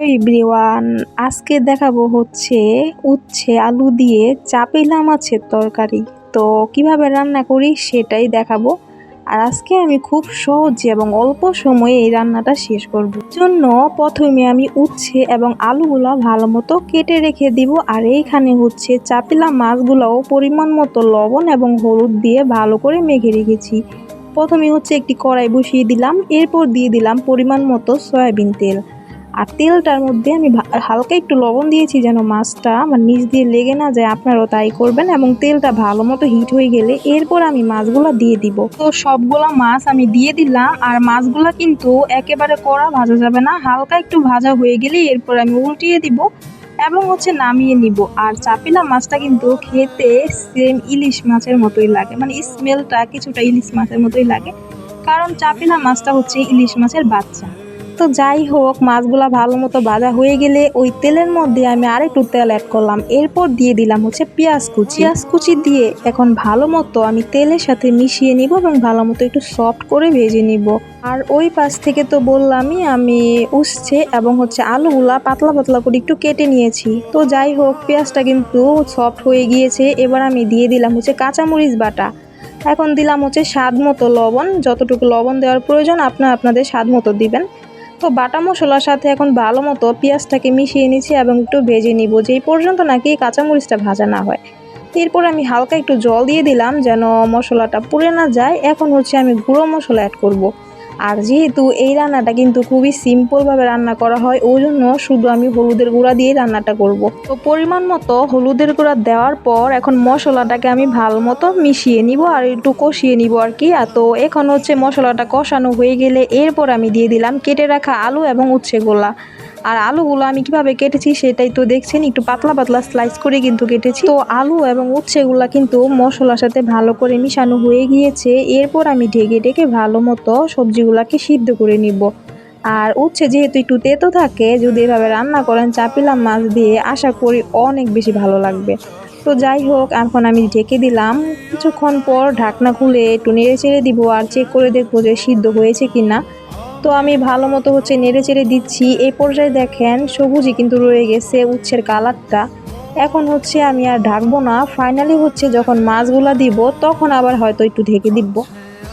Everyone আজকে দেখাবো হচ্ছে উচ্ছে, আলু দিয়ে চাপিলা মাছের তরকারি। তো কীভাবে রান্না করি সেটাই দেখাবো। আর আজকে আমি খুব সহজে এবং অল্প সময়ে এই রান্নাটা শেষ করব। জন্য প্রথমে আমি উচ্ছে এবং আলুগুলো ভালো মতো কেটে রেখে দিব। আর এইখানে হচ্ছে চাপিলা মাছগুলোও পরিমাণ মতো লবণ এবং হলুদ দিয়ে ভালো করে মেখে রেখেছি। প্রথমে হচ্ছে একটি কড়াই বসিয়ে দিলাম। এরপর দিয়ে দিলাম পরিমাণ মতো সয়াবিন তেল। আর তেলটার মধ্যে আমি হালকা একটু লবণ দিয়েছি যেন মাছটা আমার নিচ দিয়ে লেগে না যায়, আপনারাও তাই করবেন এবং তেলটা ভালো মতো হিট হয়ে গেলে এরপর আমি মাছগুলো দিয়ে দিব। তো সবগুলা মাছ আমি দিয়ে দিলাম, আর মাছগুলা কিন্তু একেবারে কড়া ভাজা যাবে না, হালকা একটু ভাজা হয়ে গেলে এরপর আমি উল্টিয়ে দিব এবং হচ্ছে নামিয়ে নিব। আর চাপিলা মাছটা কিন্তু খেতে সেম ইলিশ মাছের মতোই লাগে মানে স্মেলটা কিছুটা ইলিশ মাছের মতোই লাগে, কারণ চাপিলা মাছটা হচ্ছে ইলিশ মাছের বাচ্চা। তো যাই হোক, মাছগুলা ভালো মতো ভাজা হয়ে গেলে ওই তেলের মধ্যে আমি আরেকটু তেল অ্যাড করলাম। এরপর দিয়ে দিলাম হচ্ছে পেঁয়াজ কুচি। পেঁয়াজ কুচি দিয়ে এখন ভালো মতো আমি তেলের সাথে মিশিয়ে নিব এবং ভালো মতো একটু সফট করে ভেজে নিব। আর ওই পাশ থেকে তো বললামই আমি উঠছে এবং হচ্ছে আলুগুলা পাতলা পাতলা করে একটু কেটে নিয়েছি। তো যাই হোক, পেঁয়াজটা কিন্তু সফট হয়ে গিয়েছে। এবার আমি দিয়ে দিলাম হচ্ছে কাঁচামরিচ বাটা। এখন দিলাম হচ্ছে স্বাদ মতো লবণ। যতটুকু লবণ দেওয়ার প্রয়োজন আপনার আপনাদের স্বাদ মতো দিবেন। তো বাটা মশলার সাথে এখন ভালো মতো পেঁয়াজটাকে মিশিয়ে নিচ্ছি এবং একটু ভেজে নিব, যেই পর্যন্ত নাকি কাঁচামরিচটা ভাজা না হয় এরপর আমি হালকা একটু জল দিয়ে দিলাম যেন মশলাটা পুড়ে না যায় এখন হচ্ছে আমি গুঁড়ো মশলা অ্যাড করব। আর যেহেতু এই রান্নাটা কিন্তু খুবই সিম্পলভাবে রান্না করা হয়, ওই জন্য শুধু আমি হলুদের গুঁড়া দিয়ে রান্নাটা করব। তো পরিমাণ মতো হলুদের গুঁড়া দেওয়ার পর এখন মশলাটাকে আমি ভালো মতো মিশিয়ে নিব আর একটু কষিয়ে নিব আর কি আর তো এখন হচ্ছে মশলাটা কষানো হয়ে গেলে এরপর আমি দিয়ে দিলাম কেটে রাখা আলু এবং উচ্ছেগুলা আর আলুগুলো আমি কীভাবে কেটেছি সেটাই তো দেখছেন, একটু পাতলা পাতলা স্লাইস করে কিন্তু কেটেছি। তো আলু এবং উচ্ছেগুলা কিন্তু মশলার সাথে ভালো করে মিশানো হয়ে গিয়েছে। এরপর আমি ঢেকে ঢেকে ভালো মতো সবজিগুলাকে সিদ্ধ করে নিব। আর উচ্ছে যেহেতু একটু তেতো থাকে, যদি এভাবে রান্না করেন চাপিলাম মাছ দিয়ে, আশা করি অনেক বেশি ভালো লাগবে। তো যাই হোক, এখন আমি ঢেকে দিলাম। কিছুক্ষণ পর ঢাকনা খুলে একটু নেড়ে চেড়ে দিব আর চেক করে দেখব যে সিদ্ধ হয়েছে কি না তো আমি ভালো মতো হচ্ছে নেড়ে চেড়ে দিচ্ছি। এই পর্যায়ে দেখেন, সবুজই কিন্তু রয়ে গেছে উচ্ছের কালারটা। এখন হচ্ছে আমি আর ঢাকবো না। ফাইনালি হচ্ছে যখন মাছগুলা দিব, তখন আবার হয়তো একটু ঢেকে দিব।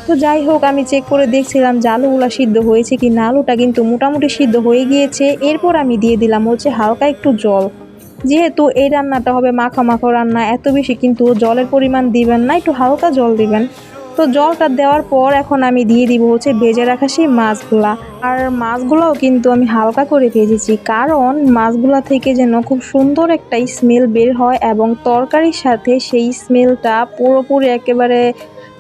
তো যাই হোক, আমি চেক করে দেখছিলাম যে আলুগুলা সিদ্ধ হয়েছে কি না আলুটা কিন্তু মোটামুটি সিদ্ধ হয়ে গিয়েছে। এরপর আমি দিয়ে দিলাম হচ্ছে হালকা একটু জল। যেহেতু এই রান্নাটা হবে মাখা মাখো রান্না, এত বেশি কিন্তু জলের পরিমাণ দিবেন না, একটু হালকা জল দিবেন। তো জলটা দেওয়ার পর এখন আমি দিয়ে দিব হচ্ছে ভেজে রাখা সেই মাছগুলা। আর মাছগুলোও কিন্তু আমি হালকা করে ভেজেছি, কারণ মাছগুলা থেকে যেন খুব সুন্দর একটা স্মেল বের হয় এবং তরকারির সাথে সেই স্মেলটা পুরোপুরি একেবারে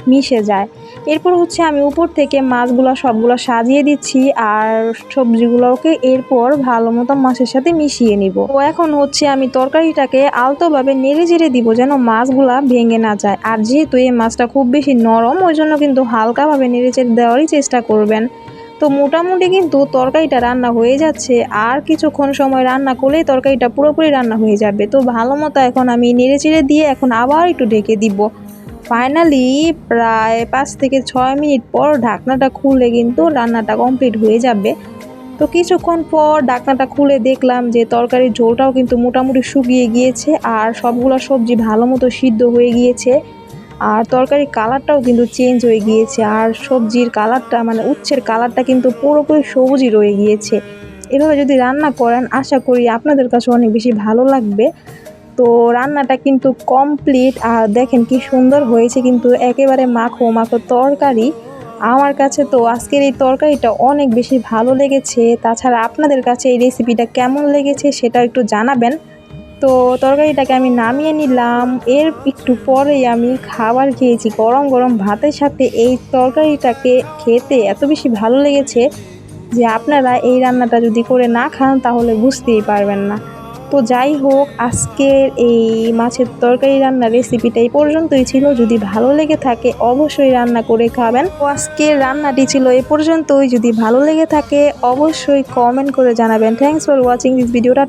মিশে যায়। এরপর হচ্ছে আমি উপর থেকে মাছগুলো সবগুলো সাজিয়ে দিচ্ছি আর সবজিগুলোকে এরপর ভালো মতো মাছের সাথে মিশিয়ে নিব। তো এখন হচ্ছে আমি তরকারিটাকে আলতোভাবে নেড়ে চেড়ে দিব যেন মাছগুলা ভেঙে না যায়। আর যেহেতু এই মাছটা খুব বেশি নরম ওই জন্য কিন্তু হালকাভাবে নেড়ে চেড়ে দেওয়ারই চেষ্টা করবেন। তো মোটামুটি কিন্তু তরকারিটা রান্না হয়ে যাচ্ছে। আর কিছুক্ষণ সময় রান্না করলেই তরকারিটা পুরোপুরি রান্না হয়ে যাবে। তো ভালো মতো এখন আমি নেড়ে চেড়ে দিয়ে এখন আবার একটু ঢেকে দিব। ফাইনালি প্রায় পাঁচ থেকে ছয় মিনিট পর ঢাকনাটা খুলে কিন্তু রান্নাটা কমপ্লিট হয়ে যাবে। তো কিছুক্ষণ পর ঢাকনাটা খুলে দেখলাম যে তরকারির ঝোলটাও কিন্তু মোটামুটি শুকিয়ে গিয়েছে আর সবগুলো সবজি ভালো মতো সিদ্ধ হয়ে গিয়েছে আর তরকারির কালারটাও কিন্তু চেঞ্জ হয়ে গিয়েছে আর সবজির কালারটা মানে উচ্ছের কালারটা কিন্তু পুরোপুরি সবুজই রয়ে গিয়েছে। এভাবে যদি রান্না করেন, আশা করি আপনাদের কাছে অনেক বেশি ভালো লাগবে। তো রান্নাটা কিন্তু কমপ্লিট আর দেখেন কি সুন্দর হয়েছে কিন্তু একেবারে মাখো মাখো তরকারি। আমার কাছে তো আজকের এই তরকারিটা অনেক বেশি ভালো লেগেছে। তাছাড়া আপনাদের কাছে এই রেসিপিটা কেমন লেগেছে সেটা একটু জানাবেন। তো তরকারিটাকে আমি নামিয়ে নিলাম। এর একটু পরেই আমি খাবার খেয়েছি গরম গরম ভাতের সাথে। এই তরকারিটাকে খেতে এত বেশি ভালো লেগেছে যে আপনারা এই রান্নাটা যদি করে না খান তাহলে বুঝতেই পারবেন না। তো যাই হোক, আজকের এই মাছের তরকারি রান্নার রেসিপিটা এই পর্যন্তই ছিল। যদি ভালো লেগে থাকে, অবশ্যই রান্না করে খাবেন। তো আজকের রান্নাটি ছিল এ পর্যন্তই। যদি ভালো লেগে থাকে, অবশ্যই কমেন্ট করে জানাবেন। থ্যাংকস ফর ওয়াচিং দিস ভিডিওটা